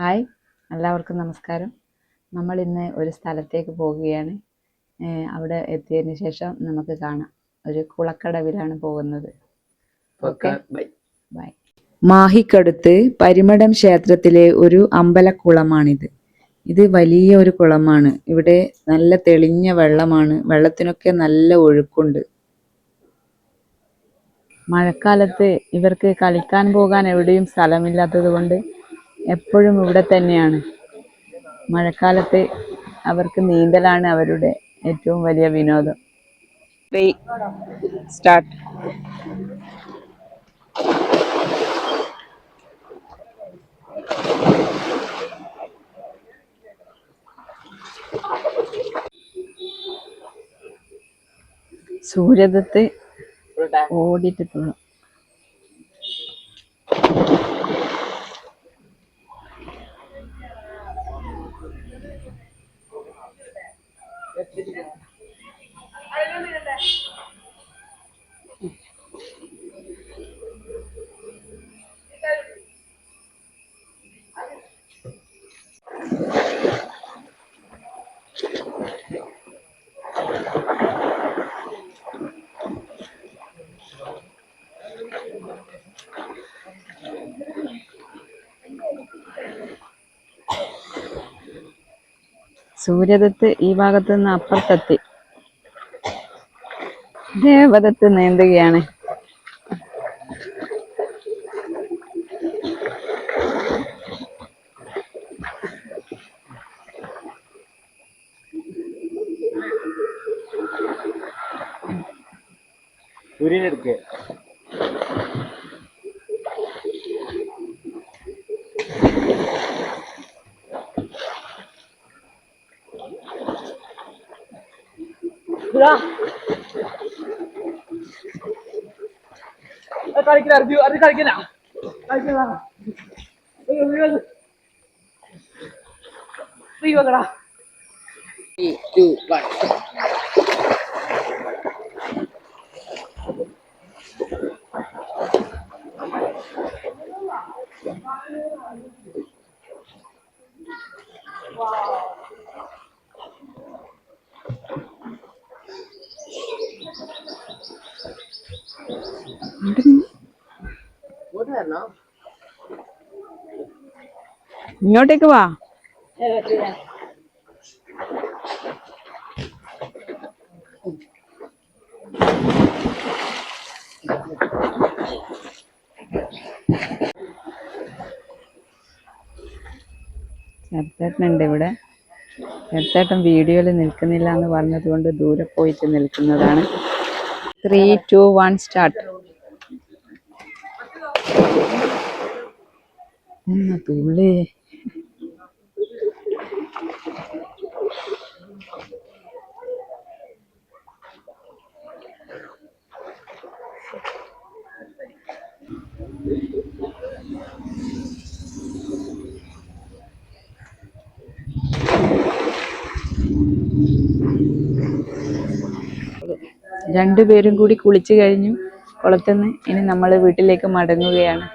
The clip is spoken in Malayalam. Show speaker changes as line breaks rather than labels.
ഹായ്. എല്ലാവർക്കും നമസ്കാരം. നമ്മൾ ഇന്ന് ഒരു സ്ഥലത്തേക്ക് പോകുകയാണ് അവിടെ എത്തിയതിന് ശേഷം നമുക്ക് കാണാം. ഒരു കുളക്കടവിലാണ് പോകുന്നത്. ബൈ. മാഹിക്കടുത്ത് പരിമടം ക്ഷേത്രത്തിലെ ഒരു അമ്പലക്കുളമാണിത്. ഇത് വലിയ ഒരു കുളമാണ്. ഇവിടെ നല്ല തെളിഞ്ഞ വെള്ളമാണ്. വെള്ളത്തിനൊക്കെ നല്ല ഒഴുക്കുണ്ട്. മഴക്കാലത്ത് ഇവർക്ക് കളിക്കാൻ പോകാൻ എവിടെയും സ്ഥലമില്ലാത്തത് കൊണ്ട് എപ്പോഴും ഇവിടെ തന്നെയാണ്. മഴക്കാലത്ത് അവർക്ക് നീന്തലാണ് അവരുടെ ഏറ്റവും വലിയ വിനോദം. സ്റ്റാർട്ട് സൂര്യദത്ത് ഓടിയിട്ട് തുള്ളും സൂര്യദത്ത് ഈ ഭാഗത്ത് നിന്ന് അപ്പുറത്തെത്തി. ദേവദത്ത് നീന്തുകയാണ്.
സൂര്യനെടുക്ക് കളിക്കില്ല അർജു അത് കളിക്കില്ല കളിക്കില്ല അയ്യോ വീഴത് വീഴക്കടാ
ഇങ്ങോട്ടേക്ക് വാ. ചെറുത്തേട്ടനുണ്ട് ഇവിടെ ചെറുത്തേട്ടൻ വീഡിയോയിൽ നിൽക്കുന്നില്ല എന്ന് പറഞ്ഞതുകൊണ്ട് ദൂരെ പോയിട്ട് നിൽക്കുന്നതാണ്. ത്രീ ടു വൺ സ്റ്റാർട്ട് എന്നാ തുള്ളി രണ്ടുപേരും കൂടി കുളിച്ചു കഴിഞ്ഞു. കുളത്തുനിന്ന് ഇനി നമ്മൾ വീട്ടിലേക്ക് മടങ്ങുകയാണ്.